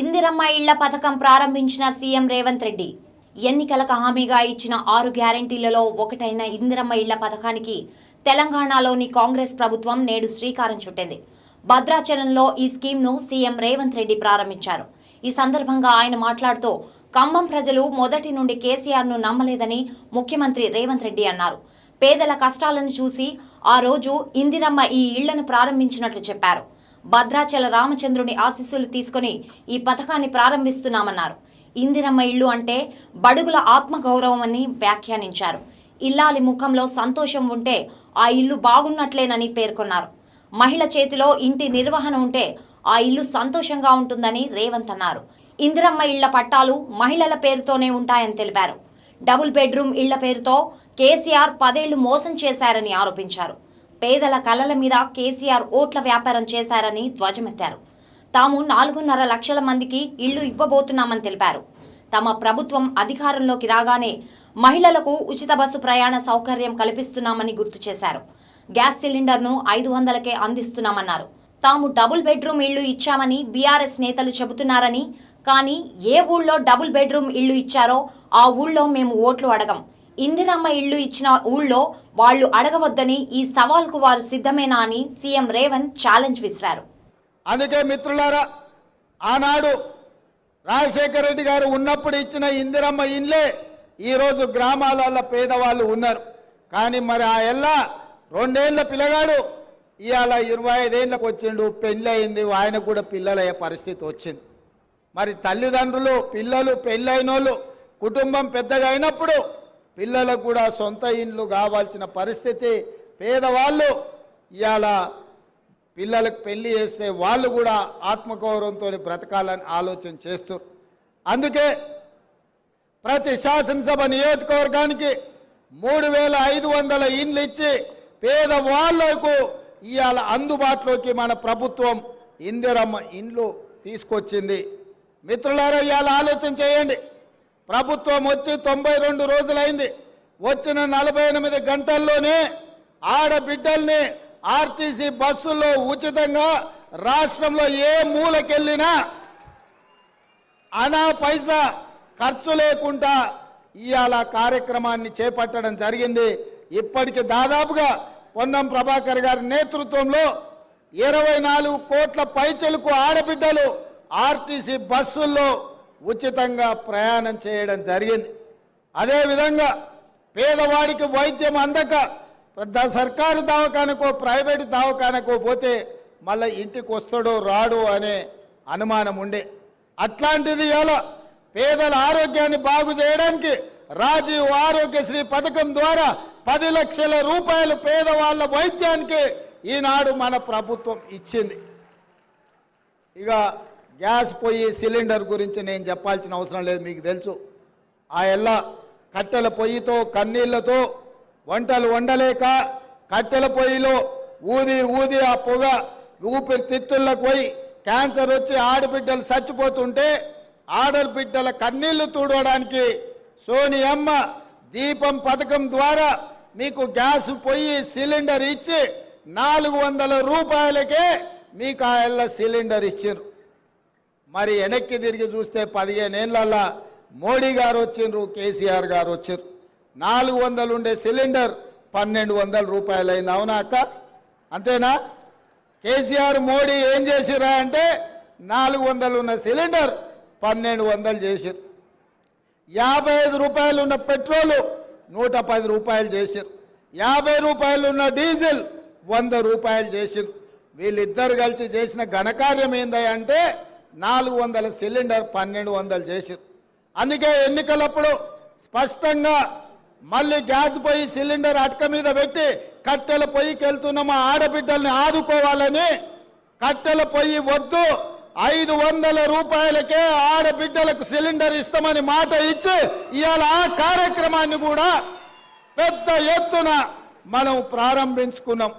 ఇందిరమ్మ ఇళ్ళ పథకం ప్రారంభించిన సీఎం రేవంత్ రెడ్డి ఎన్నికలకు హామీగా ఇచ్చిన ఆరు గ్యారంటీలలో ఒకటైన ఇందిరమ్మ ఇళ్ళ పథకానికి తెలంగాణలోని కాంగ్రెస్ ప్రభుత్వం నేడు శ్రీకారం చుట్టింది. భద్రాచలంలో ఈ స్కీమ్ను సీఎం రేవంత్ రెడ్డి ప్రారంభించారు. ఈ సందర్భంగా ఆయన మాట్లాడుతూ ఖమ్మం ప్రజలు మొదటి నుండి కేసీఆర్ను నమ్మలేదని ముఖ్యమంత్రి రేవంత్ రెడ్డి అన్నారు. పేదల కష్టాలను చూసి ఆ రోజు ఇందిరమ్మ ఈ ఇళ్ళను ప్రారంభించినట్లు చెప్పారు. భద్రాచల రామచంద్రుని ఆశీస్సులు తీసుకొని ఈ పథకాన్ని ప్రారంభిస్తున్నామన్నారు. ఇందిరమ్మ ఇల్లు అంటే బడుగుల ఆత్మగౌరవమని వ్యాఖ్యానించారు. ఇల్లాలి ముఖంలో సంతోషం ఉంటే ఆ ఇల్లు బాగున్నట్లేనని పేర్కొన్నారు. మహిళ చేతిలో ఇంటి నిర్వహణ ఉంటే ఆ ఇల్లు సంతోషంగా ఉంటుందని రేవంత్ అన్నారు. ఇందిరమ్మ ఇళ్ళ పట్టాలు మహిళల పేరుతోనే ఉంటాయని తెలిపారు. డబుల్ బెడ్రూమ్ ఇళ్ళ పేరుతో కేసీఆర్ పదేళ్ళు మోసం చేశారని ఆరోపించారు. పేదల కలల మీద కేసీఆర్ ఓట్ల వ్యాపారం చేశారని ధ్వజమెత్తారు. తాము నాలుగున్నర లక్షల మందికి ఇళ్ళు ఇవ్వబోతున్నామని తెలిపారు. తమ ప్రభుత్వం అధికారంలోకి రాగానే మహిళలకు ఉచిత బస్సు ప్రయాణ సౌకర్యం కల్పిస్తున్నామని గుర్తు చేశారు. గ్యాస్ సిలిండర్ను ఐదు వందలకే అందిస్తున్నామన్నారు. తాము డబుల్ బెడ్రూమ్ ఇళ్ళు ఇచ్చామని బీఆర్ఎస్ నేతలు చెబుతున్నారని కానీ ఏ ఊళ్ళో డబుల్ బెడ్రూమ్ ఇళ్ళు ఇచ్చారో ఆ ఊళ్ళో మేము ఓట్లు అడగం. ఇందిరమ్మ ఇళ్ళు ఇచ్చిన ఊళ్ళో వాళ్ళు అడగవద్దని ఈ సవాల్కు వారు సిద్ధమేనా అని సీఎం రేవంత్ ఛాలెంజ్ విసిరారు. అందుకే మిత్రులారా ఆనాడు రాజశేఖర రెడ్డి గారు ఉన్నప్పుడు ఇచ్చిన ఇందిరమ్మ ఇండ్లే ఈరోజు గ్రామాలలో పేదవాళ్ళు ఉన్నారు. కానీ మరి ఆ ఎల్ల రెండేళ్ళ పిల్లగాడు ఇవాళ ఇరవై ఐదేళ్ళకు వచ్చిండు పెళ్ళయింది ఆయనకు కూడా పిల్లలయ్యే పరిస్థితి వచ్చింది. మరి తల్లిదండ్రులు పిల్లలు పెళ్ళైనోళ్ళు కుటుంబం పెద్దగా అయినప్పుడు పిల్లలకు కూడా సొంత ఇండ్లు కావాల్సిన పరిస్థితి పేదవాళ్ళు ఇవాళ పిల్లలకు పెళ్ళి చేస్తే వాళ్ళు కూడా ఆత్మగౌరవంతో బ్రతకాలని ఆలోచన చేస్తారు అందుకే ప్రతి శాసనసభ నియోజకవర్గానికి మూడు వేల ఐదు వందల ఇండ్లు ఇచ్చి పేదవాళ్ళకు ఇవాళ అందుబాటులోకి మన ప్రభుత్వం ఇందిరమ్మ ఇండ్లు తీసుకొచ్చింది. మిత్రులారా ఇవాళ ఆలోచన చేయండి. ప్రభుత్వం వచ్చి తొంభై రెండు రోజులైంది. వచ్చిన నలభై ఎనిమిది గంటల్లోనే ఆడబిడ్డల్ని ఆర్టీసీ బస్సుల్లో ఉచితంగా రాష్ట్రంలో ఏ మూలకెళ్ళినా అనా పైసా ఖర్చు లేకుండా ఇవాళ కార్యక్రమాన్ని చేపట్టడం జరిగింది. ఇప్పటికి దాదాపుగా పొన్నం ప్రభాకర్ గారి నేతృత్వంలో ఇరవై నాలుగు కోట్ల పైచలకు ఆడబిడ్డలు ఆర్టీసీ బస్సుల్లో ఉచితంగా ప్రయాణం చేయడం జరిగింది. అదేవిధంగా పేదవాడికి వైద్యం అందక పెద్ద సర్కారు దవాఖానకో ప్రైవేటు దవాఖానకో పోతే మళ్ళీ ఇంటికి వస్తాడో రాడు అనే అనుమానం ఉండే. అట్లాంటిది ఎలా? పేదల ఆరోగ్యాన్ని బాగు చేయడానికి రాజీవ్ ఆరోగ్యశ్రీ పథకం ద్వారా పది లక్షల రూపాయలు పేదవాళ్ళ వైద్యానికి ఈనాడు మన ప్రభుత్వం ఇచ్చింది. ఇక గ్యాస్ పొయ్యి సిలిండర్ గురించి నేను చెప్పాల్సిన అవసరం లేదు మీకు తెలుసు. ఆ ఎల్ల కట్టెల పొయ్యితో కన్నీళ్ళతో వంటలు వండలేక కట్టెల పొయ్యిలో ఊది ఊది ఆ పొగ ఊపిరితిత్తుల్లోకి పోయి క్యాన్సర్ వచ్చి ఆడబిడ్డలు చచ్చిపోతుంటే ఆడబిడ్డల కన్నీళ్ళు తుడవడానికి సోనియమ్మ దీపం పథకం ద్వారా మీకు గ్యాస్ పొయ్యి సిలిండర్ ఇచ్చి నాలుగు వందల రూపాయలకే మీకు ఆ ఎల్ల సిలిండర్ ఇచ్చారు. మరి వెనక్కి తిరిగి చూస్తే పదిహేను ఏళ్ళల్లో మోడీ గారు వచ్చిండ్రు కేసీఆర్ గారు వచ్చారు నాలుగు వందలు ఉండే సిలిండర్ పన్నెండు వందల రూపాయలు అయింది అవునా అక్క? అంతేనా? కేసీఆర్ మోడీ ఏం చేసిరా అంటే నాలుగు వందలు ఉన్న సిలిండర్ పన్నెండు వందలు చేసిరు యాభై ఐదు రూపాయలు ఉన్న పెట్రోలు నూట పది రూపాయలు చేసిరు యాభై రూపాయలు ఉన్న డీజిల్ వంద రూపాయలు చేసిరు వీళ్ళిద్దరు కలిసి చేసిన ఘనకార్యం ఏందంటే అంటే నాలుగు వందల సిలిండర్ పన్నెండు వందలు చేసారు. అందుకే ఎన్నికలప్పుడు స్పష్టంగా మళ్ళీ గ్యాస్ పొయ్యి సిలిండర్ అటక మీద పెట్టి కట్టెల పొయ్యికి వెళ్తున్న మా ఆడబిడ్డల్ని ఆదుకోవాలని కట్టెల పొయ్యి వద్దు ఐదు వందల రూపాయలకే ఆడబిడ్డలకు సిలిండర్ ఇస్తామని మాట ఇచ్చి ఇవాళ ఆ కార్యక్రమాన్ని కూడా పెద్ద ఎత్తున మనం ప్రారంభించుకున్నాం.